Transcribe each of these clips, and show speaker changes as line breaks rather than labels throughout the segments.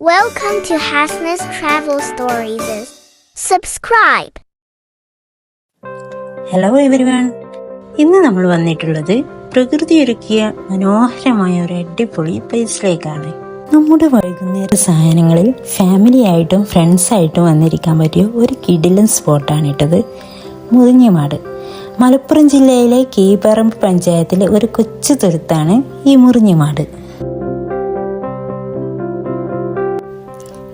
Welcome to Hasna's Travel Stories. Subscribe.
Hello everyone ഇന്ന് നമ്മൾ വന്നിട്ടുള്ളത് പ്രകൃതി ഒരുക്കിയ മനോഹരമായ ഒരു അടിപൊളി പ്ലേസിലേക്കാണ് നമ്മുടെ വൈകുന്നേര സാധനങ്ങളിൽ ഫാമിലി ആയിട്ടും ഫ്രണ്ട്സ് ആയിട്ടും വന്നിരിക്കാൻ പറ്റിയ ഒരു കിടിലൻ സ്പോട്ടാണ് ഇട്ടത് മുറിഞ്ഞമാട് മലപ്പുറം ജില്ലയിലെ കീപറമ്പ് പഞ്ചായത്തിലെ ഒരു കൊച്ചു തുരുത്താണ് ഈ മുറിഞ്ഞുമാട്.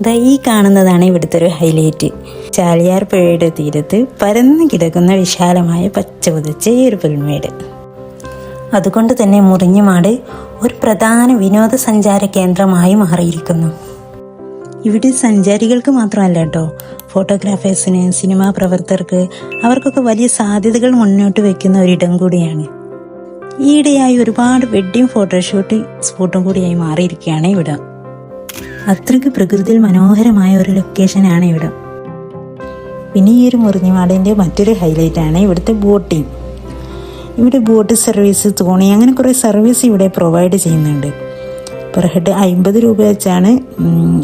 ഈ കാണുന്നതാണ് ഇവിടുത്തെ ഒരു ഹൈലൈറ്റ്. ചാലിയാർ പുഴയുടെ തീരത്ത് പരന്നു കിടക്കുന്ന വിശാലമായ പച്ച പുതച്ച ഈ ഒരു പുൽമേട്. അതുകൊണ്ട് തന്നെ മുറിഞ്ഞുമാട് ഒരു പ്രധാന വിനോദസഞ്ചാര കേന്ദ്രമായി മാറിയിരിക്കുന്നു. ഇവിടെ സഞ്ചാരികൾക്ക് മാത്രമല്ല കേട്ടോ ഫോട്ടോഗ്രാഫേഴ്സിന് സിനിമാ പ്രവർത്തകർക്ക് അവർക്കൊക്കെ വലിയ സാധ്യതകൾ മുന്നോട്ട് വെക്കുന്ന ഒരിടം കൂടിയാണ്. ഈയിടെയായി ഒരുപാട് വെഡ്ഡിങ് ഫോട്ടോഷൂട്ട് സ്പോട്ടും കൂടിയായി മാറിയിരിക്കുകയാണ് ഇവിടം. അത്രയ്ക്ക് പ്രകൃതിയിൽ മനോഹരമായ ഒരു ലൊക്കേഷനാണ് ഇവിടെ. പിന്നെ ഈ ഒരു മുറിഞ്ഞുമാടിന്റെ മറ്റൊരു ഹൈലൈറ്റ് ആണ് ഇവിടുത്തെ ബോട്ടിംഗ്. ഇവിടെ ബോട്ട് സർവീസ് തോണി അങ്ങനെ കുറേ സർവീസ് ഇവിടെ പ്രൊവൈഡ് ചെയ്യുന്നുണ്ട്. പെർ ഹെഡ് അമ്പത് രൂപ വെച്ചാണ്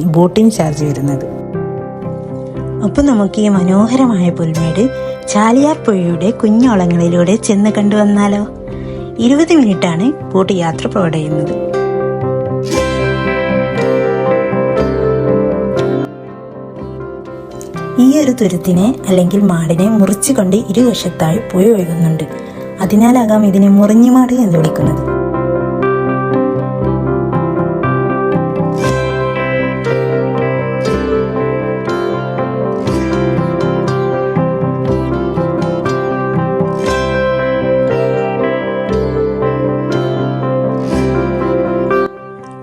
ബോട്ടിംഗ് ചാർജ് വരുന്നത്. അപ്പോൾ നമുക്ക് ഈ മനോഹരമായ പുൽമേട് ചാലിയാർ പുഴയുടെ കുഞ്ഞോളങ്ങളിലൂടെ ചെന്ന് കണ്ടുവന്നാലോ? ഇരുപത് മിനിറ്റാണ് ബോട്ട് യാത്ര പ്രൊവൈഡ് ചെയ്യുന്നത്. ഈ ഒരു തുരുത്തിനെ അല്ലെങ്കിൽ മാടിനെ മുറിച്ചുകൊണ്ട് ഇരുവശത്തായി പുഴ ഒഴുകുന്നുണ്ട്. അതിനാലാകാം ഇതിനെ മുറിഞ്ഞുമാട് എന്ന് വിളിക്കുന്നത്.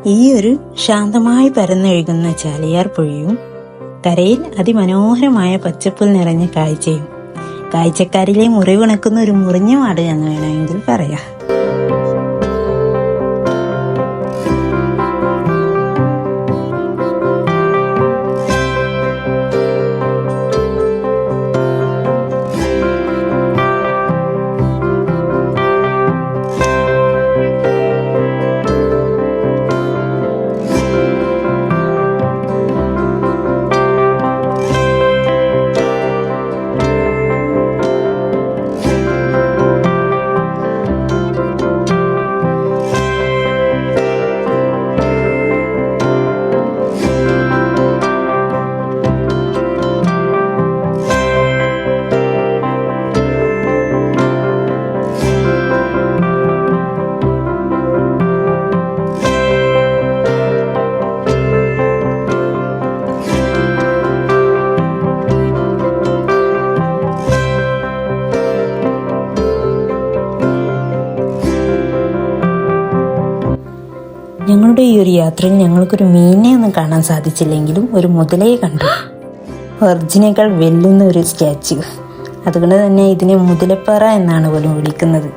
ഈ ഒരു ശാന്തമായി പരന്നൊഴുകുന്ന ചാലിയാർ പുഴയും കരയിൽ അതിമനോഹരമായ പച്ചപ്പുൽ നിറഞ്ഞ കാഴ്ചയും കാഴ്ചക്കാരിലെ മുറിവുണക്കുന്ന ഒരു മുറിഞ്ഞ മാട് എന്ന് വേണമെങ്കിൽ പറയാം. ഞങ്ങളുടെ ഈ ഒരു യാത്രയിൽ ഞങ്ങൾക്കൊരു മീനെ ഒന്നും കാണാൻ സാധിച്ചില്ലെങ്കിലും ഒരു മുതലയെ കണ്ടു. ഒറിജിനേക്കാൾ വെല്ലുന്ന ഒരു സ്റ്റാച്യു. അതുകൊണ്ട് തന്നെ ഇതിനെ മുതലപ്പാറ എന്നാണ് പോലും വിളിക്കുന്നത്.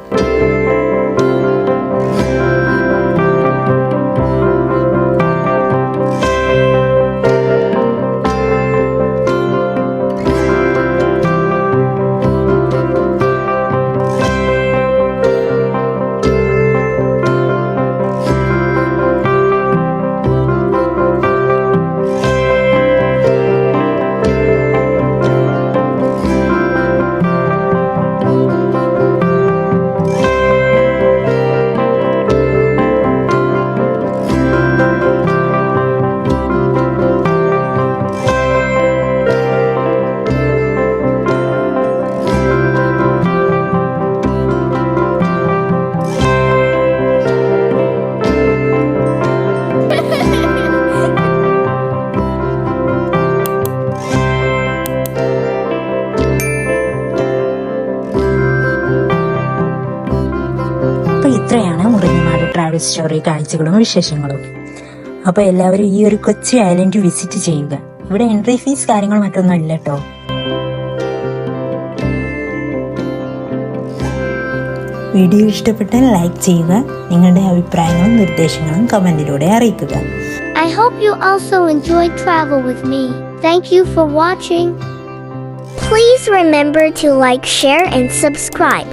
ഇത്രയാണ് മുറിഞ്ഞമാട് ട്രാവൽ സ്റ്റോറി കാഴ്ചകളും വിശേഷങ്ങളും. അപ്പോൾ എല്ലാവരും ഈ ഒരു കൊച്ചി ഐലൻഡ് വിസിറ്റ് ചെയ്യുക. ഇവിടെ എൻട്രി ഫീസ് കാര്യങ്ങൾ മറ്റൊന്നും ഇല്ല കേട്ടോ വീഡിയോ ഇഷ്ടപ്പെട്ടാൽ ലൈക്ക് ചെയ്യുക നിങ്ങളുടെ അഭിപ്രായങ്ങളും നിർദ്ദേശങ്ങളും കമന്റിലൂടെ അറിയിക്കുക.
I hope you also enjoy travel with me thank you for watching Please remember to like, share, and subscribe.